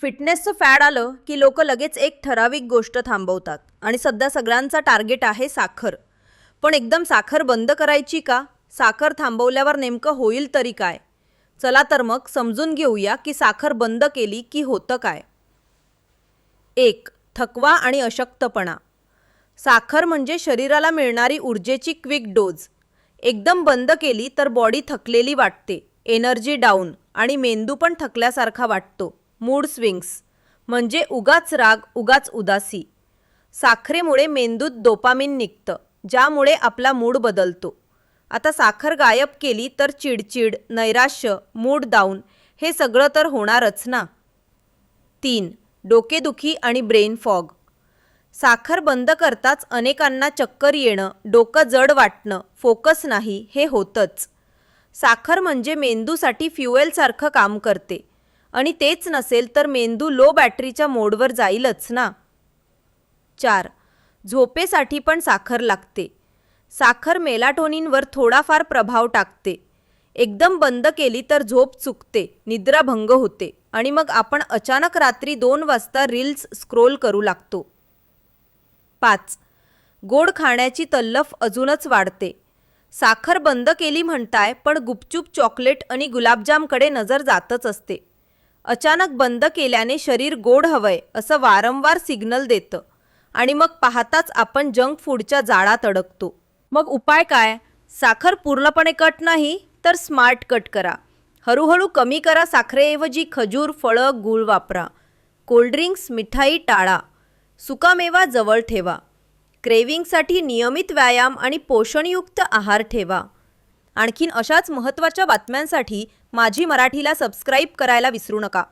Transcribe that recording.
फिटनेसचं fad आलं की लोक लगेच एक ठराविक गोष्ट थांबवतात. आणि सध्या सगळ्यांचा टार्गेट आहे साखर. पण एकदम साखर बंद करायची का? साखर थांबवल्यावर नेमकं होईल तरी काय? चला तर मग समजून घेऊया की साखर बंद केली की होतं काय. एक थकवा आणि अशक्तपणा. साखर म्हणजे शरीराला मिळणारी ऊर्जेची क्विक डोज एकदम बंद केली तर बॉडी थकलेली वाटते. एनर्जी डाऊन आणि मेंदू पण थकल्यासारखा वाटतो. मूड स्विंग्स म्हणजे उगाच राग उगाच उदासी. साखरेमुळे मेंदूत डोपामिन निघतं ज्यामुळे आपला मूड बदलतो. आता साखर गायब केली तर चिडचिड नैराश्य मूड डाऊन हे सगळं तर होणारच ना? तीन डोकेदुखी आणि ब्रेन फॉग. साखर बंद करताच अनेकांना चक्कर येणं डोकं जड वाटणं फोकस नाही हे होतंच. साखर म्हणजे मेंदूसाठी फ्युएलसारखं काम करते. आणि तेच नसेल तर मेंदू लो बॅटरीच्या मोडवर जाईलच ना. चार. झोपेसाठी पण साखर लागते. साखर मेलाटोनिनवर थोडाफार प्रभाव टाकते. एकदम बंद केली तर झोप चुकते निद्राभंग होते आणि मग आपण अचानक रात्री दोन वाजता रील्स स्क्रोल करू लागतो. पाच. गोड खाण्याची तल्लफ अजूनच वाढते. साखर बंद केली म्हणताय पण गुपचूप चॉकलेट आणि गुलाबजामकडे नजर जातच असते. अचानक बंद केल्याने शरीर गोड हवंय असं वारंवार सिग्नल देतं. आणि मग पाहताच आपण जंक फूडच्या जाळात अडकतो मग उपाय काय? साखर पूर्णपणे कट नाही तर स्मार्ट कट करा. हळूहळू कमी करा साखरेऐवजी खजूर फळं गूळ वापरा. कोल्ड्रिंक्स मिठाई टाळा. सुकामेवा जवळ ठेवा. क्रेविंगसाठी नियमित व्यायाम आणि पोषणयुक्त आहार ठेवा. आणखीन अशाच महत्त्वाच्या बातम्यांसाठी माझी मराठीला सबस्क्राईब करायला विसरू नका.